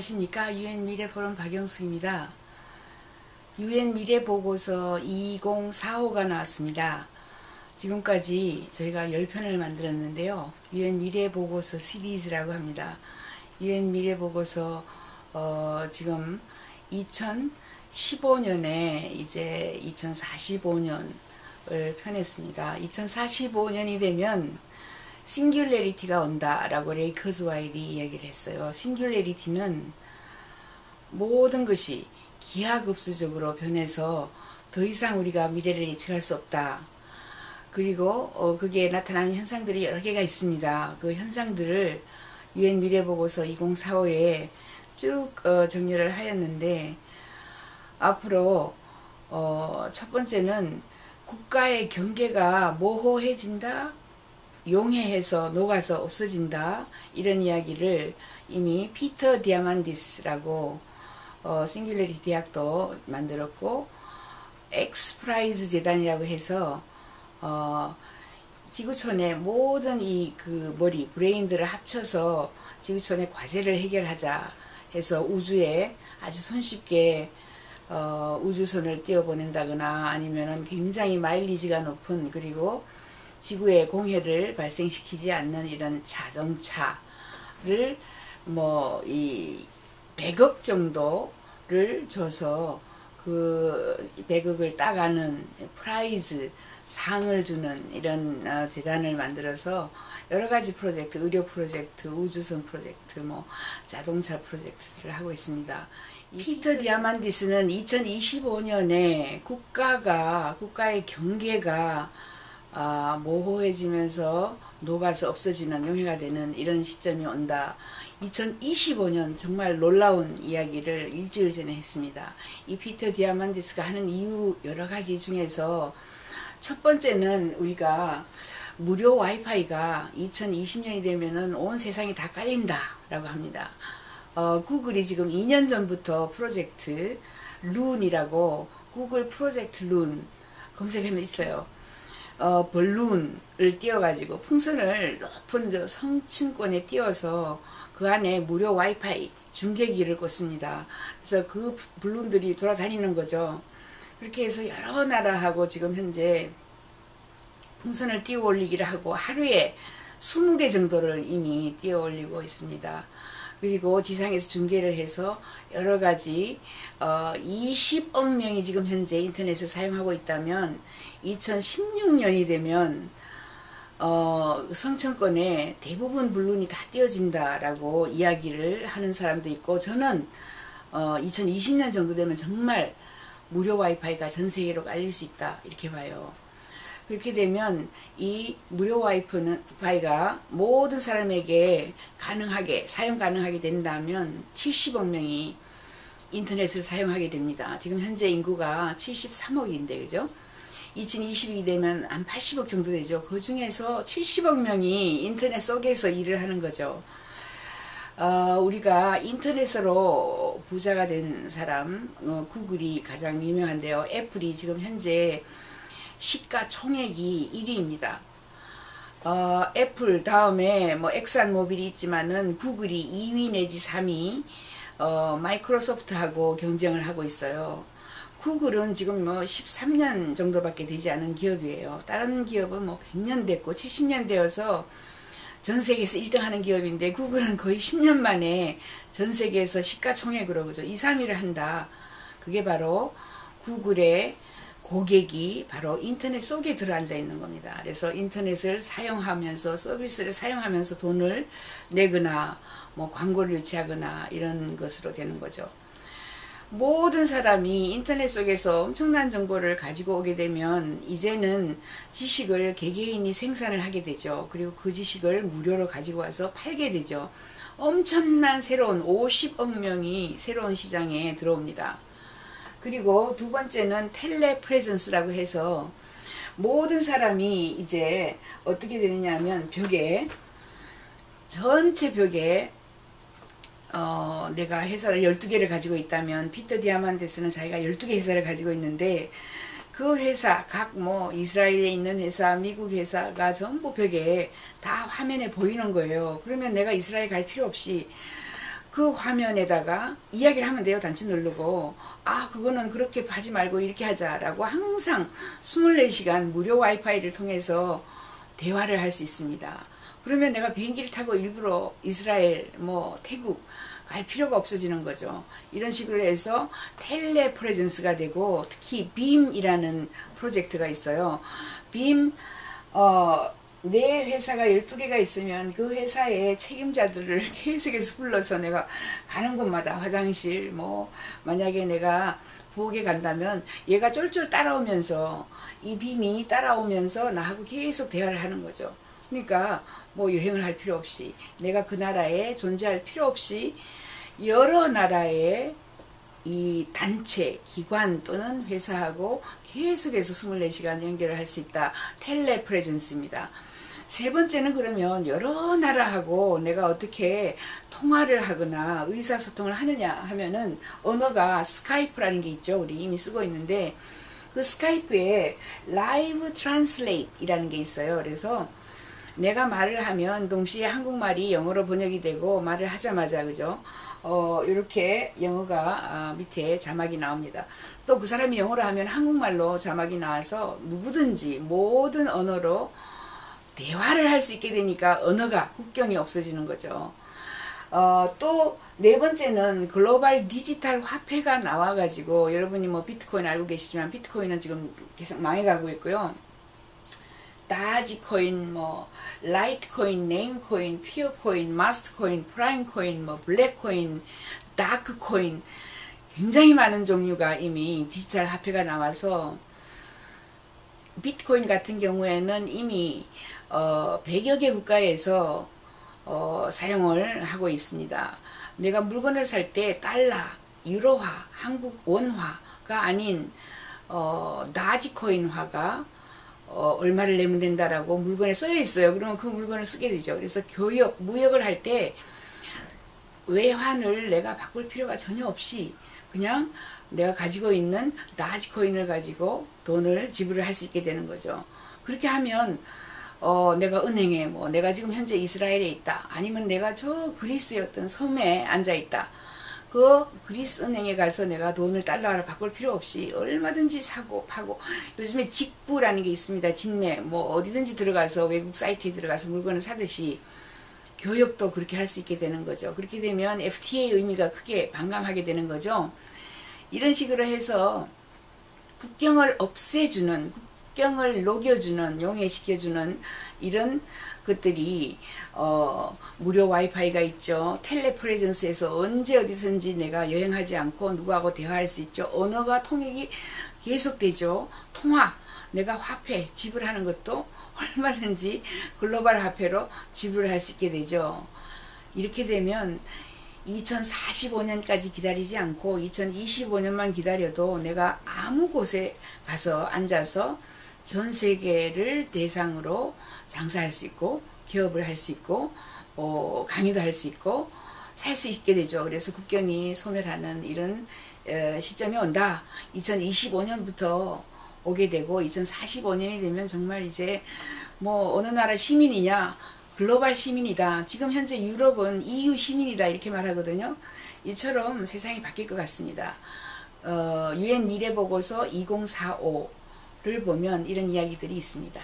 안녕하십니까 유엔 미래 포럼 박영숙입니다. 유엔 미래 보고서 2045가 나왔습니다. 지금까지 저희가 10편을 만들었는데요. 유엔 미래 보고서 시리즈라고 합니다. 유엔 미래 보고서 어, 지금 2015년에 이제 2045년을 펴냈습니다. 2045년이 되면 싱귤레리티가 온다라고 레이커즈 와일이 이야기를 했어요. 싱귤레리티는 모든 것이 기하급수적으로 변해서 더 이상 우리가 미래를 예측할 수 없다. 그리고 어, 그게 나타나는 현상들이 여러 개가 있습니다. 그 현상들을 유엔 미래보고서 2045에 쭉 어, 정리를 하였는데 앞으로 어, 첫 번째는 국가의 경계가 모호해진다. 용해해서 녹아서 없어진다. 이런 이야기를 이미 피터 디아만디스라고 어, 싱귤레리 대학도 만들었고 엑스프라이즈 재단이라고 해서 어, 지구촌의 모든 이 그 머리 브레인들을 합쳐서 지구촌의 과제를 해결하자 해서 우주에 아주 손쉽게 어, 우주선을 띄워보낸다거나 아니면은 굉장히 마일리지가 높은 그리고 지구에 공해를 발생시키지 않는 이런 자동차를 뭐 이 100억 정도를 줘서 그 100억을 따가는 프라이즈 상을 주는 이런 어, 재단을 만들어서 여러 가지 프로젝트, 의료 프로젝트, 우주선 프로젝트, 뭐 자동차 프로젝트를 하고 있습니다. 피터 디아만디스는 2025년에 국가가 국가의 경계가 아, 모호해지면서 녹아서 없어지는 용해가 되는 이런 시점이 온다. 2025년 정말 놀라운 이야기를 일주일 전에 했습니다. 이 피터 디아만디스가 하는 이유 여러 가지 중에서 첫 번째는 우리가 무료 와이파이가 2020년이 되면은 온 세상이 다 깔린다 라고 합니다. 어, 구글이 지금 2년 전부터 프로젝트 룬이라고 구글 프로젝트 룬 검색하면 있어요. 어, 벌룬을 띄워가지고 풍선을 높은 저 성층권에 띄워서 그 안에 무료 와이파이 중계기를 꽂습니다. 그래서 그 블룬들이 돌아다니는 거죠. 그렇게 해서 여러 나라하고 지금 현재 풍선을 띄워 올리기를 하고 하루에 20대 정도를 이미 띄워 올리고 있습니다. 그리고 지상에서 중계를 해서 여러 가지 어 20억 명이 지금 현재 인터넷을 사용하고 있다면 2016년이 되면 어 성층권에 대부분 물론이 다 띄어진다라고 이야기를 하는 사람도 있고 저는 어 2020년 정도 되면 정말 무료 와이파이가 전 세계로 깔릴 수 있다 이렇게 봐요. 그렇게 되면 이 무료 와이파이가 모든 사람에게 가능하게 사용 가능하게 된다면 70억 명이 인터넷을 사용하게 됩니다. 지금 현재 인구가 73억인데 그죠? 2020이 되면 한 80억 정도 되죠. 그 중에서 70억 명이 인터넷 속에서 일을 하는 거죠. 어, 우리가 인터넷으로 부자가 된 사람, 어, 구글이 가장 유명한데요. 애플이 지금 현재 시가총액이 1위입니다. 어, 애플 다음에 뭐 엑산 모빌이 있지만은 구글이 2위 내지 3위, 어, 마이크로소프트하고 경쟁을 하고 있어요. 구글은 지금 뭐 13년 정도밖에 되지 않은 기업이에요. 다른 기업은 뭐 100년 됐고 70년 되어서 전 세계에서 1등 하는 기업인데 구글은 거의 10년 만에 전 세계에서 시가총액으로 그죠. 2, 3위를 한다. 그게 바로 구글의 고객이 바로 인터넷 속에 들어앉아 있는 겁니다. 그래서 인터넷을 사용하면서 서비스를 사용하면서 돈을 내거나 뭐 광고를 유치하거나 이런 것으로 되는 거죠. 모든 사람이 인터넷 속에서 엄청난 정보를 가지고 오게 되면 이제는 지식을 개개인이 생산을 하게 되죠. 그리고 그 지식을 무료로 가지고 와서 팔게 되죠. 엄청난 새로운 50억 명이 새로운 시장에 들어옵니다. 그리고 두 번째는 텔레 프레전스라고 해서 모든 사람이 이제 어떻게 되느냐 하면 벽에 전체 벽에 어, 내가 회사를 12개를 가지고 있다면 피터 디아만데스는 자기가 12개 회사를 가지고 있는데 그 회사 각 뭐 이스라엘에 있는 회사 미국 회사가 전부 벽에 다 화면에 보이는 거예요. 그러면 내가 이스라엘 갈 필요 없이 그 화면에다가 이야기를 하면 돼요. 단추 누르고. 아, 그거는 그렇게 하지 말고 이렇게 하자라고 항상 24시간 무료 와이파이를 통해서 대화를 할 수 있습니다. 그러면 내가 비행기를 타고 일부러 이스라엘, 뭐, 태국 갈 필요가 없어지는 거죠. 이런 식으로 해서 텔레 프레젠스가 되고 특히 빔이라는 프로젝트가 있어요. 빔, 어, 내 회사가 12개가 있으면 그 회사의 책임자들을 계속해서 불러서 내가 가는 곳마다 화장실 뭐 만약에 내가 부엌에 간다면 얘가 쫄쫄 따라오면서 이 빔이 따라오면서 나하고 계속 대화를 하는 거죠. 그러니까 뭐 여행을 할 필요 없이 내가 그 나라에 존재할 필요 없이 여러 나라의 이 단체, 기관 또는 회사하고 계속해서 24시간 연결을 할 수 있다. 텔레 프레젠스입니다. 세 번째는 그러면 여러 나라하고 내가 어떻게 통화를 하거나 의사소통을 하느냐 하면은 언어가 스카이프라는 게 있죠. 우리 이미 쓰고 있는데 그 스카이프에 라이브 트랜슬레이트이라는 게 있어요. 그래서 내가 말을 하면 동시에 한국말이 영어로 번역이 되고 말을 하자마자 그죠? 어, 이렇게 영어가 아, 밑에 자막이 나옵니다. 또 그 사람이 영어로 하면 한국말로 자막이 나와서 누구든지 모든 언어로 대화를 할 수 있게 되니까 언어가 국경이 없어지는 거죠. 어, 또 네 번째는 글로벌 디지털 화폐가 나와가지고 여러분이 뭐 비트코인 알고 계시지만 비트코인은 지금 계속 망해가고 있고요. 다지코인, 뭐 라이트코인, 네임코인, 피어코인, 마스터코인, 프라임코인, 뭐 블랙코인, 다크코인 굉장히 많은 종류가 이미 디지털 화폐가 나와서 비트코인 같은 경우에는 이미 어 100여 개 국가에서 어 사용을 하고 있습니다. 내가 물건을 살 때 달러, 유로화, 한국 원화가 아닌 어 나지코인화가 어, 얼마를 내면 된다라고 물건에 써여 있어요. 그러면 그 물건을 쓰게 되죠. 그래서 교역, 무역을 할 때 외환을 내가 바꿀 필요가 전혀 없이 그냥 내가 가지고 있는 나지코인을 가지고 돈을 지불을 할 수 있게 되는 거죠. 그렇게 하면 어, 내가 은행에 뭐 내가 지금 현재 이스라엘에 있다. 아니면 내가 저 그리스의 어떤 섬에 앉아 있다. 그 그리스 은행에 가서 내가 돈을 달러로 바꿀 필요 없이 얼마든지 사고 파고 요즘에 직구라는 게 있습니다. 직내 뭐 어디든지 들어가서 외국 사이트에 들어가서 물건을 사듯이 교역도 그렇게 할 수 있게 되는 거죠. 그렇게 되면 FTA 의미가 크게 반감하게 되는 거죠. 이런 식으로 해서 국경을 없애주는 국경을 녹여주는 용해시켜주는 이런 것들이 어, 무료 와이파이가 있죠. 텔레프레전스에서 언제 어디선지 내가 여행하지 않고 누구하고 대화할 수 있죠. 언어가 통역이 계속되죠. 통화, 내가 화폐 지불하는 것도 얼마든지 글로벌 화폐로 지불할 수 있게 되죠. 이렇게 되면 2045년까지 기다리지 않고 2025년만 기다려도 내가 아무 곳에 가서 앉아서 전 세계를 대상으로 장사할 수 있고 기업을 할 수 있고 어, 강의도 할 수 있고 살 수 있게 되죠. 그래서 국경이 소멸하는 이런 어, 시점이 온다. 2025년부터 오게 되고 2045년이 되면 정말 이제 뭐 어느 나라 시민이냐 글로벌 시민이다. 지금 현재 유럽은 EU 시민이다 이렇게 말하거든요. 이처럼 세상이 바뀔 것 같습니다. 어, 유엔 미래 보고서 2045를 보면 이런 이야기들이 있습니다.